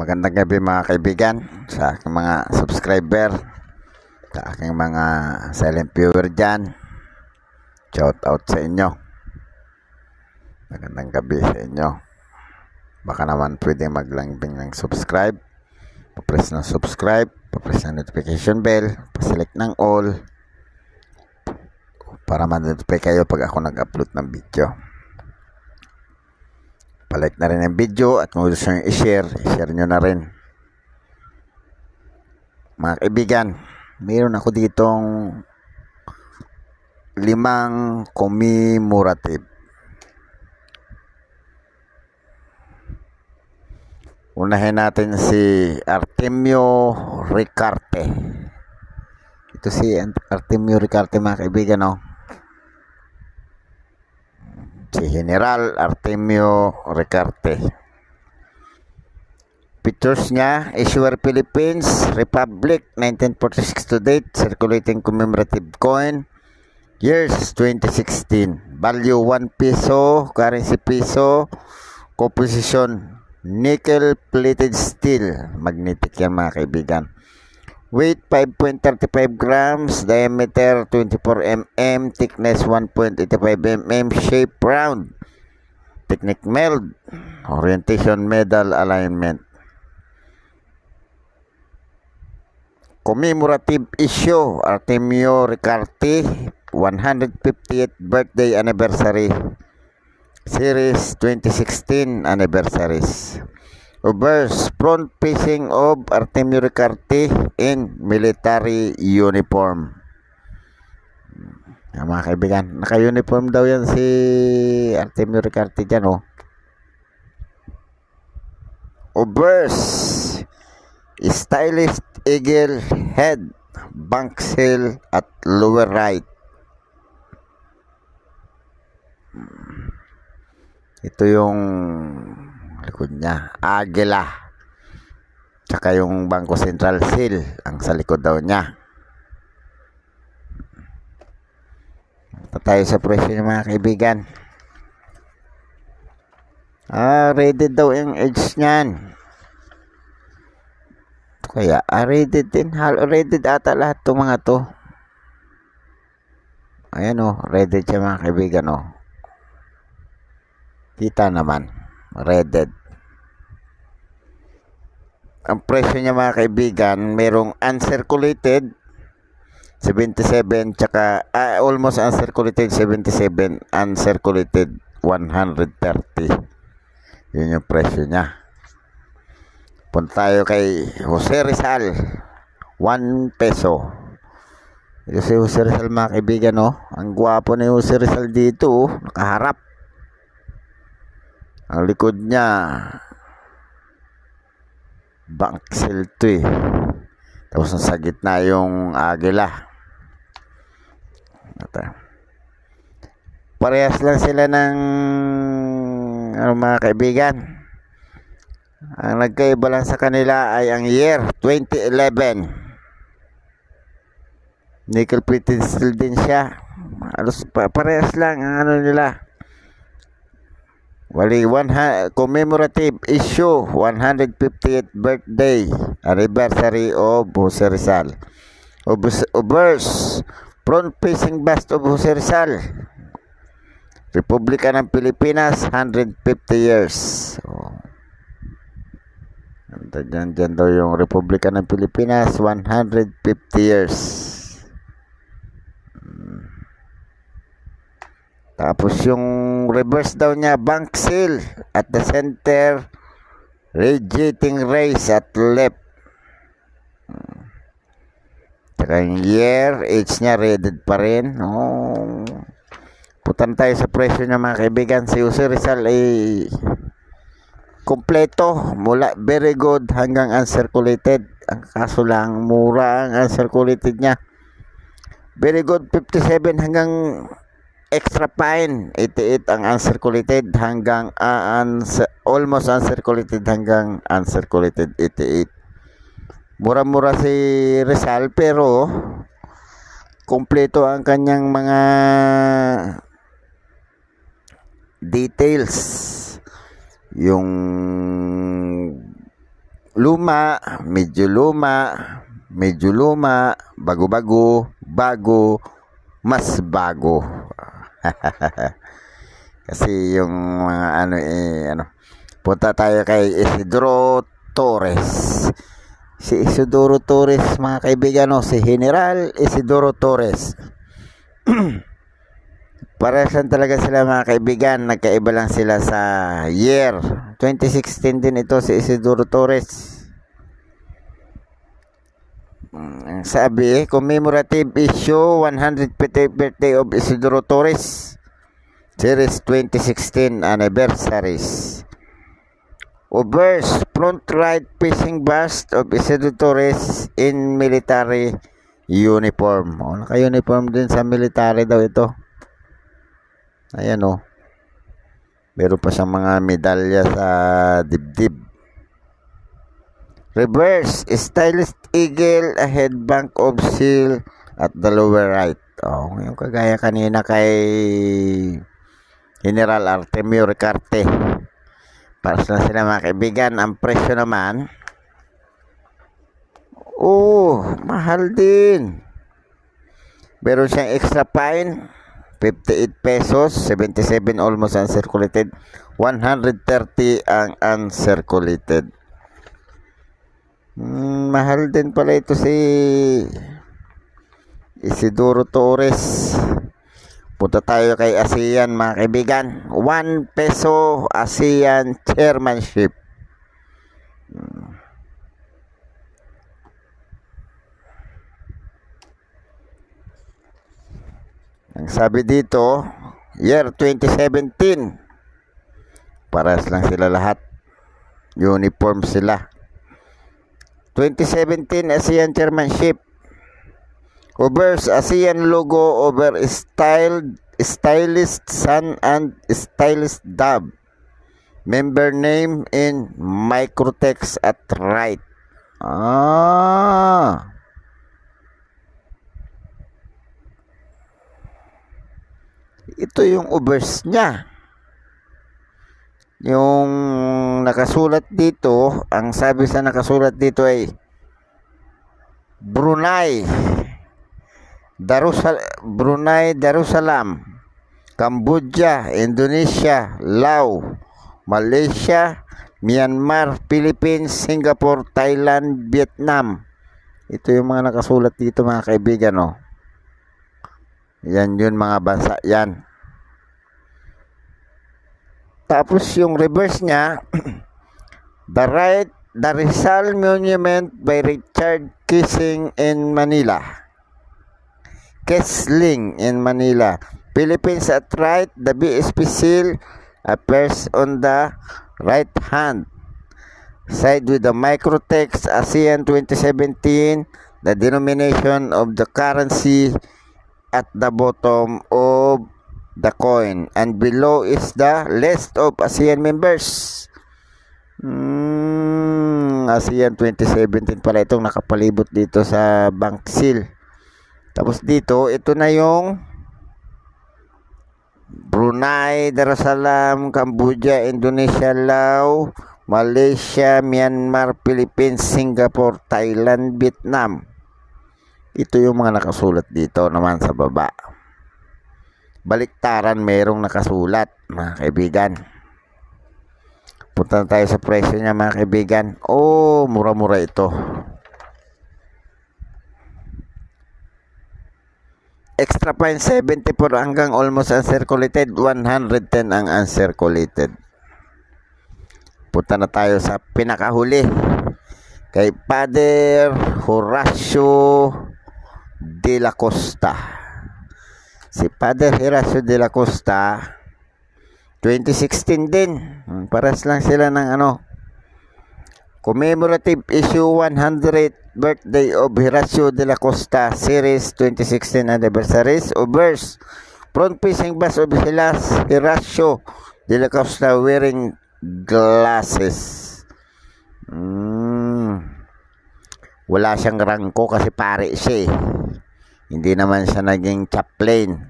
Magandang gabi mga kaibigan sa aking mga subscriber, sa aking mga silent viewer dyan. Shout out sa inyo. Magandang gabi sa inyo. Baka naman pwede maglangbing ng subscribe. Pa-press ng subscribe, pa-press ng notification bell, pa-select ng all para ma-notify kayo pag ako nag-upload ng video palike na rin ang video at kung gusto nyo i-share, i-share nyo na rin. Mga kaibigan, mayroon ako ditong limang commemorative. Unahin natin si Artemio Ricarte. Ito si Artemio Ricarte mga kaibigan, no? Si General Artemio Ricarte. Pictures niya, Issuer Philippines, Republic, 1946 to date, circulating commemorative coin, years 2016, value 1 peso, currency peso, composition, nickel plated steel, magnetic yan mga kaibigan. Weight 5.35 grams, diameter 24 mm, thickness 1.85 mm, shape round, technique meld, orientation medal alignment. Commemorative issue, Artemio Ricarte, 158th birthday anniversary, series 2016 anniversaries. Obverse front facing of Artemio Ricarte in military uniform. Yan, mga kaibigan, naka-uniform daw yan si Artemio Ricarte dyan, oh. Obverse stylist eagle head bank seal at lower right. Ito yung likod niya. Agila. Tsaka yung Bangko Central Seal. Ang sa likod daw niya. Ito sa presyo niya mga kaibigan. Ah, rated daw yung edge niyan. Kaya, ah, rated din. Halo, rated ata lahat itong mga to. Ayan o, oh, rated siya mga kaibigan o. Oh. Kita naman redded. Ang presyo niya mga kaibigan, merong uncirculated 77 tsaka ah, almost uncirculated 77, uncirculated 130. Yun yung presyo niya. Punta tayo kay Jose Rizal. 1 peso. Ito si Jose Rizal mga kaibigan, no? Ang gwapo ni Jose Rizal dito, oh. Nakaharap. Ang likod niya, banksil to eh. Tapos sa gitna yung agila. Ito. Parehas lang sila ng ano, mga kaibigan. Ang nagkaiba lang sa kanila ay ang year 2011. Nickel plated steel din siya. Alos, parehas lang ang ano nila. Wali one commemorative issue 158th birthday anniversary of Jose Rizal. Obverse front facing bust of Jose Rizal. Republika ng Pilipinas 150 years. Oh. Dyan, dyan daw yung Republika ng Pilipinas 150 years. Tapos yung reverse daw niya, bank seal at the center, radiating race at left. Tsaka yung year, age niya, rated pa rin. Oh. Putan tayo sa presyo niya mga kaibigan. Si Jose Rizal ay kompleto mula very good hanggang uncirculated. Ang kaso lang, mura ang uncirculated niya. Very good, 57 hanggang extra fine 88 ang uncirculated hanggang uh, uns almost uncirculated hanggang uncirculated 88 mura-mura si Rizal pero kompleto ang kanyang mga details yung luma, medyo luma, medyo luma, bago-bago, bago, mas bago. Kasi yung mga ano eh, ano, punta tayo kay Isidro Torres. Si Isidoro Torres, mga kaibigan, no? si General Isidoro Torres. Paresan talaga sila mga kaibigan, nagkaiba lang sila sa year. 2016 din ito si Isidoro Torres. Mm, Ang sabi, commemorative issue 150th birthday of Isidoro Torres. Series 2016 anniversaries. Obverse front right facing bust of Isidro Torres in military uniform. O, naka-uniform din sa military daw ito. Ayan o. Meron pa siyang mga medalya sa dibdib. Reverse, stylist eagle ahead bank of seal at the lower right. Oh, yung kagaya kanina kay General Artemio Ricarte. Para sila sila mga kaibigan. Ang presyo naman, oh, mahal din. Meron siyang extra fine, 58 pesos, 77 almost uncirculated, 130 ang uncirculated. Hmm, mahal din pala ito si Isidoro Torres. Punta tayo kay ASEAN mga kaibigan. 1 peso ASEAN chairmanship. Hmm. Ang sabi dito, year 2017. Paras lang sila lahat. Uniform sila. 2017 ASEAN Chairmanship. Overs ASEAN logo over styled stylist sun and stylist dub. Member name in microtext at right. Ah. Ito yung overs niya. Yung nakasulat dito, ang sabi sa nakasulat dito ay Brunei, Darusal Brunei Darussalam, Cambodia, Indonesia, Laos, Malaysia, Myanmar, Philippines, Singapore, Thailand, Vietnam. Ito yung mga nakasulat dito mga kaibigan, oh. Yan yun mga bansa yan. Tapos yung reverse niya, The Right, The Rizal Monument by Richard Kissing in Manila. Kessling in Manila. Philippines at right, the BSP seal appears on the right hand side with the microtext ASEAN 2017, the denomination of the currency at the bottom of the coin and below is the list of ASEAN members. Hmm, ASEAN 2017 pala itong nakapalibot dito sa bank seal. Tapos dito, ito na yung Brunei, Darussalam, Cambodia, Indonesia, Laos, Malaysia, Myanmar, Philippines, Singapore, Thailand, Vietnam. Ito yung mga nakasulat dito naman sa baba. Baliktaran merong nakasulat, mga kaibigan. Punta na tayo sa presyo niya, mga kaibigan. Oh, mura-mura ito. Extra fine 74 hanggang almost uncirculated, 110 ang uncirculated. Punta na tayo sa pinakahuli. Kay Father Horacio de la Costa. Si Father Horacio de la Costa, 2016 din. Hmm, Paras lang sila ng ano. Commemorative issue 100 birthday of Horacio de la Costa series 2016 anniversaries overs front facing bus of Hilas Horacio de la Costa wearing glasses. Mm. Wala siyang rangko kasi pare siya eh. Hindi naman siya naging chaplain.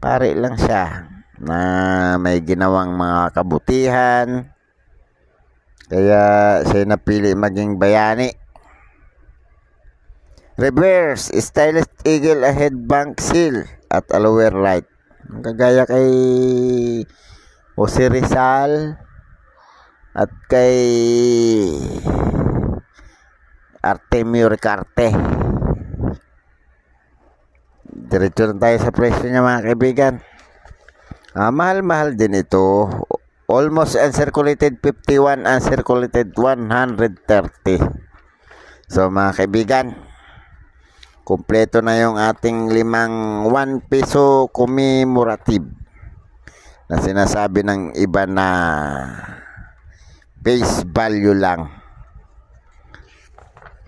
Pare lang siya na may ginawang mga kabutihan, Kaya siya napili maging bayani. Reverse, Stylist Eagle Ahead Bank Seal at Aloe Light. Ang Kagaya kay Jose Rizal at kay Artemio Ricarte. Diretso na tayo sa presyo niya mga kaibigan. Ah, mahal-mahal din ito. Almost uncirculated 51, uncirculated 130. So mga kaibigan, kumpleto na yung ating limang 1 peso commemorative na sinasabi ng iba na face value lang.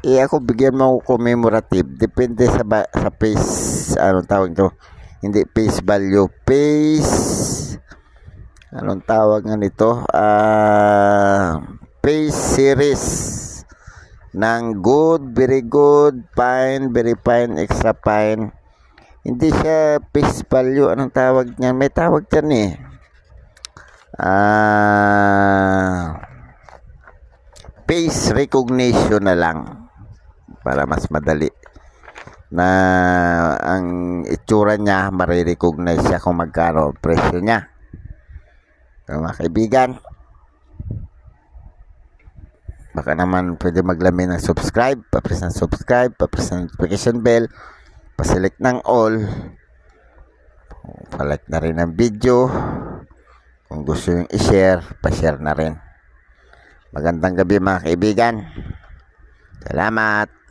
Eh ako bigyan mo commemorative. Depende sa ba, sa face anong tawag to? Hindi face value, face anong tawag nga nito? Ah, face series ng good, very good, fine, very fine, extra fine. Hindi siya face value. Anong tawag niyan? May tawag dyan eh. Ah, face recognition na lang para mas madali na ang itsura niya marirecognize siya kung magkano presyo niya. So, mga kaibigan baka naman pwede maglamin ng subscribe papress ng subscribe papress ng notification bell paselect ng all. Palike na rin ang video. Kung gusto yung i-share pa-share na rin. Magandang gabi mga kaibigan. Salamat